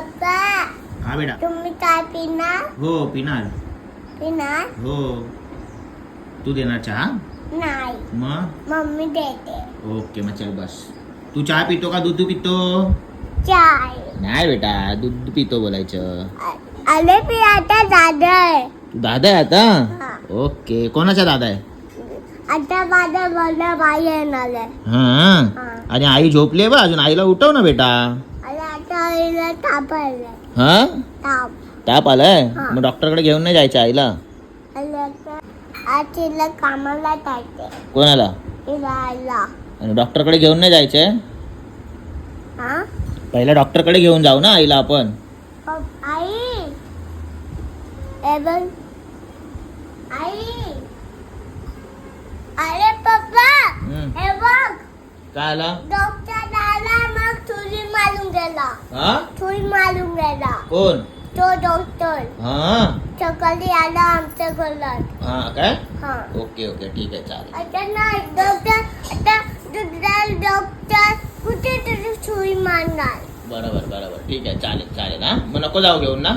पप्पा हा बेटा. तुम्ही काय पिणार? हो पिणार. पिणार? हो. तू देणार चहा? नाही. मग? मम्मी देते. ओके मग चल बस. तू चहा पितो का? दूध पितो? चाय. नाही बेटा दूध पितो बोलायचं. अरे मी आता दादा आहे. तू दादा आहे आता. ओके कोणाचा दादा आहे? आता माझा मला बाई येणार आहे. हा. आणि आई झोपली आहे बा अजून आईला उठव ना बेटा. ताप आलाय. हा? ताप. ताप आलाय? हा. मग डॉक्टरकडे घेऊन नाही जायचं आईला? आणि आता आज तिला कामाला जायचे कोणाला? तिला आईला. आणि डॉक्टरकडे घेऊन नाही जायचंय? हा? पहिला डॉक्टरकडे घेऊन जाऊ ना आईला आपण. पप- आई. अरे पप्पा. हम्म. हे बघ. काय आला? डॉक्टर आला तुरी मारून गेला. हा? तुरी मारून गेला. कोण? तो डॉक्टर हा. सकाळी आला आमच्या घरात. हा काय? हा. ओके ओके ठीक आहे चालेल. आता नाही डॉक्टर आता दुसरा डॉक्टर कुठे तरी सुई मारणार. बरोबर बरोबर. ठीक आहे चालेल चालेल हा. मग नको जाऊ घेऊन ना